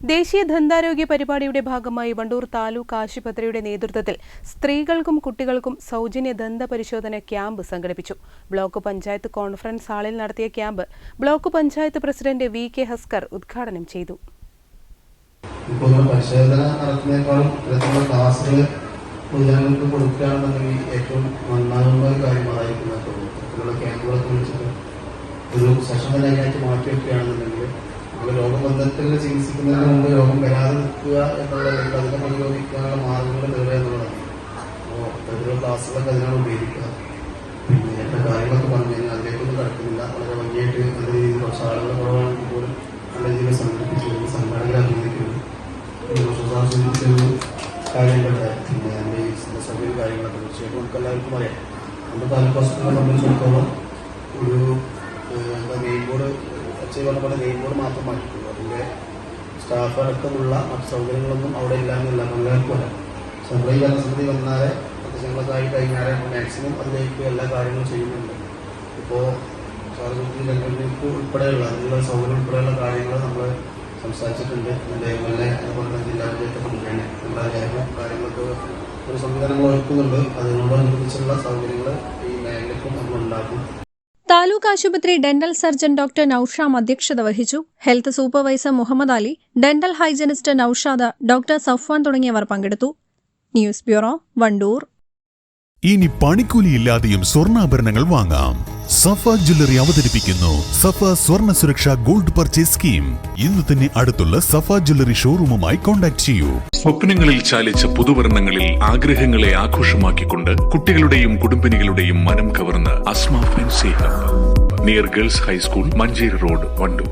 ദേശീയ ദന്താരോഗ്യ പരിപാടിയുടെ ഭാഗമായി വണ്ടൂർ താലൂക്ക് ആശുപത്രിയുടെ നേതൃത്വത്തിൽ സ്ത്രീകൾക്കും കുട്ടികൾക്കും സൗജന്യ ദന്ത പരിശോധന ക്യാമ്പ് സംഘടിപ്പിച്ചു. ബ്ലോക്ക് പഞ്ചായത്ത് കോൺഫറൻസ് ഹാളിൽ നടത്തിയ camp block panchayat president V K Haskar ഉദ്ഘാടനം ചെയ്തു. പരിശോധന ഒരു സെഷൻ തന്നെ രോഗബന്ധത്തിൽ ചികിത്സിക്കുന്നതിന് മുമ്പ് രോഗം വരാതെ നിൽക്കുക എന്നുള്ളത് അതിനെ പ്രതിരോധിക്കാനുള്ള മാർഗങ്ങൾ തേടുക എന്നുള്ളതാണ്. അപ്പോൾ പ്രതിരോധ ക്ലാസ്സുകളൊക്കെ അതിനാണ് ഉപയോഗിക്കുക. പിന്നെ എന്റെ കാര്യങ്ങളൊക്കെ പറഞ്ഞു കഴിഞ്ഞാൽ അതിലേക്കൊന്നും കിടക്കുന്നില്ല വളരെ ഭംഗിയായിട്ട് നല്ല രീതിയിൽ കുറച്ച് ആളുകൾ കുറവാണെങ്കിൽ പോലും നല്ല രീതിയിൽ സംഘടിപ്പിച്ചു സംഘടന അഭിനന്ദിക്കുന്നു. കാര്യങ്ങളുടെ പിന്നെ എന്റെ ഈ കാര്യങ്ങളൊക്കെ തീർച്ചയായിട്ടും നമുക്ക് എല്ലാവർക്കും അറിയാം. നമ്മുടെ ഹോസ്പിറ്റലിനെ സംബന്ധിച്ചിടത്തോളം അച്ഛൻ പറഞ്ഞ പോലെ നെയിം ബോർഡ് മാത്രം മാറ്റിയിട്ടുള്ളൂ. അതിന്റെ സ്റ്റാഫ് അടക്കമുള്ള മറ്റ് സൗകര്യങ്ങളൊന്നും അവിടെ ഇല്ല എന്നില്ല നമ്മുടെ ഈ ഭരണസമിതി വന്നാലെ കഴിഞ്ഞാൽ മാക്സിമം അതിലേക്ക് എല്ലാ കാര്യങ്ങളും ചെയ്യുന്നുണ്ട്. ഇപ്പോൾ സാർജി രംഗങ്ങൾക്ക് ഉൾപ്പെടെയുള്ള അതിനുള്ള സൗകര്യം ഉൾപ്പെടെയുള്ള കാര്യങ്ങൾ നമ്മൾ സംസാരിച്ചിട്ടുണ്ട്. എന്റെ എം എൽ എ അതുപോലെ തന്നെ ജില്ലാ പഞ്ചായത്ത് മുഖേന കാര്യങ്ങളും കാര്യങ്ങളൊക്കെ ഒരു സംവിധാനങ്ങൾ ഒരുക്കുന്നുണ്ട്. അതിനോടനുബന്ധിച്ചുള്ള സൗകര്യങ്ങൾ ഈ മേഖലയ്ക്കും നമ്മൾ ഉണ്ടാക്കും താലൂക്ക് ആശുപത്രി ഡെന്റൽ സർജൻ ഡോക്ടർ നൌഷാം അധ്യക്ഷത വഹിച്ചു. Health supervisor Muhammad Ali dental hygienist Noushad doctor Safwan തുടങ്ങിയവർ പങ്കെടുത്തു. News bureau Wandoor. ഇനി പണിക്കൂലിയില്ലാതെയും സ്വർണാഭരണങ്ങൾ വാങ്ങാം. സഫ ജ്വല്ലറി അവതരിപ്പിക്കുന്നു. സഫ സ്വർണ സുരക്ഷ ഗോൾഡ് പർച്ചേസ് സ്കീം. ഇന്ന് തന്നെ അടുത്തുള്ള സഫ ജ്വല്ലറി ഷോറൂമുമായി കോൺടാക്ട് ചെയ്യൂ. സ്വപ്നങ്ങളിൽ ചാലിച്ച പുതുവർണങ്ങളിൽ ആഗ്രഹങ്ങളെ ആഘോഷമാക്കിക്കൊണ്ട് കുട്ടികളുടെയും കുടുംബിനികളുടെയും മനം കവർന്ന് Asma fancy hub. Near girls high school Manjeri road Wandoor.